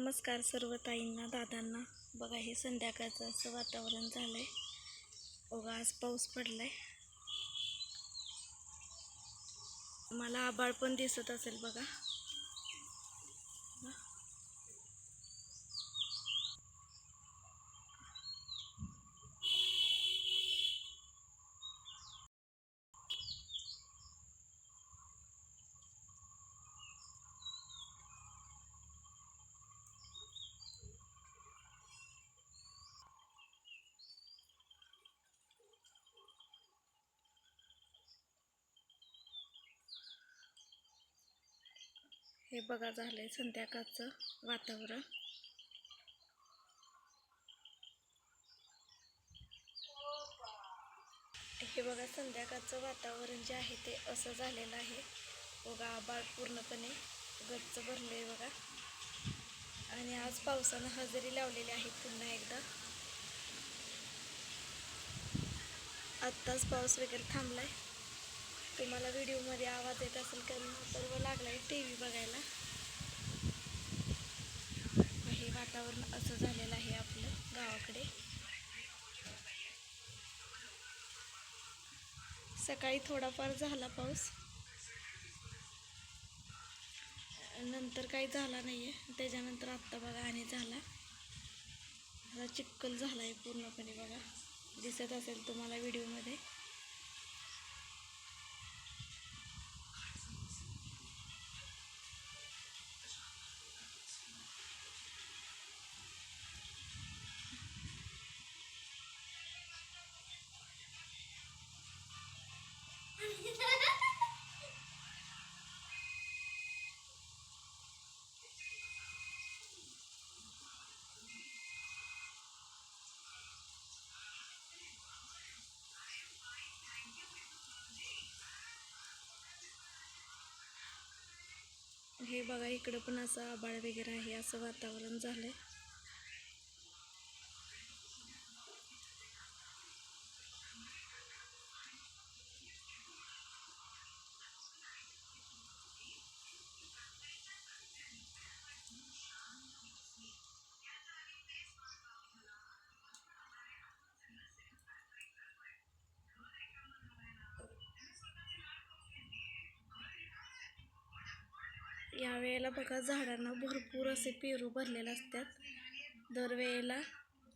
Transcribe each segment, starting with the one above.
नमस्कार सर्व ताईंना दादांना. बघा हे संध्याकाळचं असं वातावरण झालं आहे बघा आज पाऊस पडला आहे मला आबाळ पण दिसत असेल बघा. हे बघा झालं आहे संध्याकाळचं वातावरण. हे बघा संध्याकाळचं वातावरण जे आहे ते असं झालेलं आहे. बघा आबाळ पूर्णपणे गच्च भरलं आहे बघा. आणि आज पावसानं हजेरी लावलेली आहे पुन्हा एकदा. आत्ताच पाऊस वगैरे थांबला आहे तुम्हाला व्हिडिओमध्ये आवाज येत असेल कारण सर्व लागलाय टी व्ही बघायला. हे वातावरण असं झालेलं आहे आपलं गावाकडे. सकाळी थोडाफार झाला पाऊस. नंतर काही झाला नाही आहे त्याच्यानंतर आत्ता बघा आणि झाला. चिक्कल झाला आहे पूर्णपणे बघा. दिसत असेल तुम्हाला व्हिडिओमध्ये. हे बघा इकडं पण असं आबाळ वगैरे आहे असं वातावरण झालं आहे यावेळेला बघा झाडांना भरपूर असे पेरू भरलेले असतात. दरवेळेला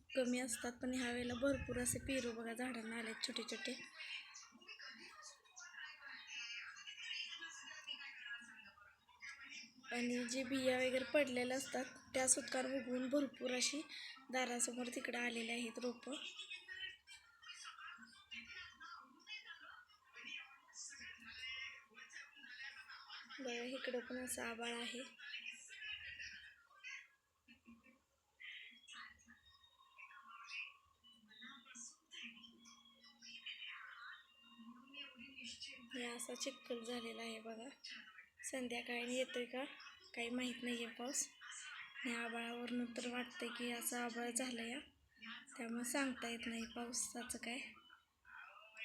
कमी असतात पण ह्या वेळेला भरपूर असे पेरू बघा झाडांना आलेत छोटे छोटे. आणि जे बिया वगैरे पडलेल्या असतात त्या सुद्धा उगवून भरपूर अशी दारासमोर तिकडं आलेले आहेत रोपं. इकडं पण असं आबाळ आहे. हे असा चिखल झालेला आहे बघा. संध्याकाळी येतोय का? काही माहीत नाही आहे पाऊस. आणि आबाळावरनं तर वाटतंय की असं आबाळ झालं या त्यामुळे सांगता येत नाही पावसाचं काय.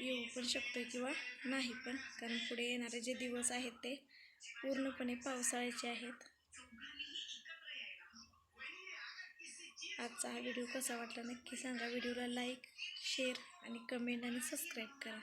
येऊ पण शकतो किंवा नाही पण. कारण पुढे येणारे जे दिवस आहेत ते पूर्णपणे पावसाळ्याचे आहेत. आजचा हा व्हिडिओ कसा वाटला नक्की सांगा. व्हिडिओला लाईक शेअर आणि कमेंट आणि सबस्क्राईब करा.